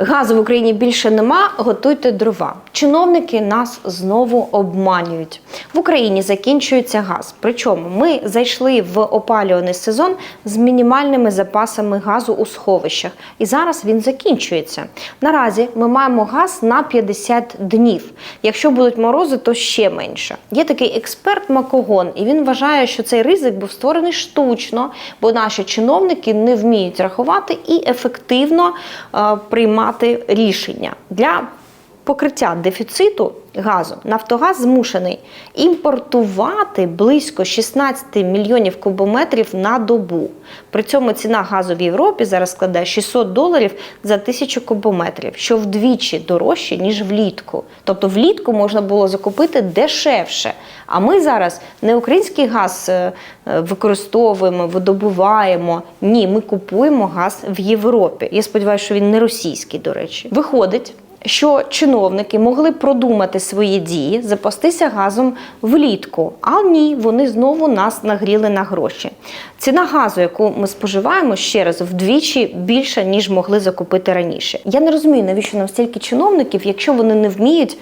Газу в Україні більше нема, готуйте дрова. Чиновники нас знову обманюють. В Україні закінчується газ. Причому ми зайшли в опалюваний сезон з мінімальними запасами газу у сховищах, і зараз він закінчується. Наразі ми маємо газ на 50 днів. Якщо будуть морози, то ще менше. Є такий експерт Макогон, і він вважає, що цей ризик був створений штучно, бо наші чиновники не вміють рахувати і ефективно е, приймати рішення для покриття дефіциту газу. Нафтогаз змушений імпортувати близько 16 мільйонів кубометрів на добу. При цьому ціна газу в Європі зараз складає 600 доларів за тисячу кубометрів, що вдвічі дорожче ніж влітку. Тобто влітку можна було закупити дешевше. А ми зараз не український газ е, е, використовуємо, видобуваємо. Ні, ми купуємо газ в Європі. Я сподіваюся, що він не російський, до речі. Виходить. Що чиновники могли продумати свої дії, запастися газом влітку. А ні, вони знову нас нагріли на гроші. Ціна газу, яку ми споживаємо, ще раз вдвічі більша, ніж могли закупити раніше. Я не розумію, навіщо нам стільки чиновників, якщо вони не вміють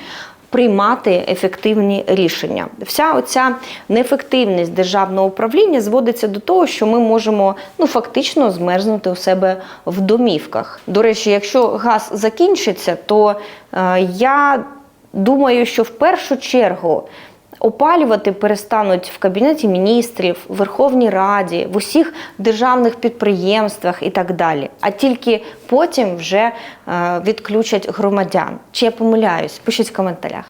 приймати ефективні рішення. Вся оця неефективність державного управління зводиться до того, що ми можемо ну фактично змерзнути у себе в домівках. До речі, якщо газ закінчиться, то е, я думаю, що в першу чергу. Опалювати перестануть в кабінеті міністрів, в Верховній Раді, в усіх державних підприємствах і так далі. А тільки потім вже е, відключать громадян. Чи я помиляюсь? Пишіть в коментарях.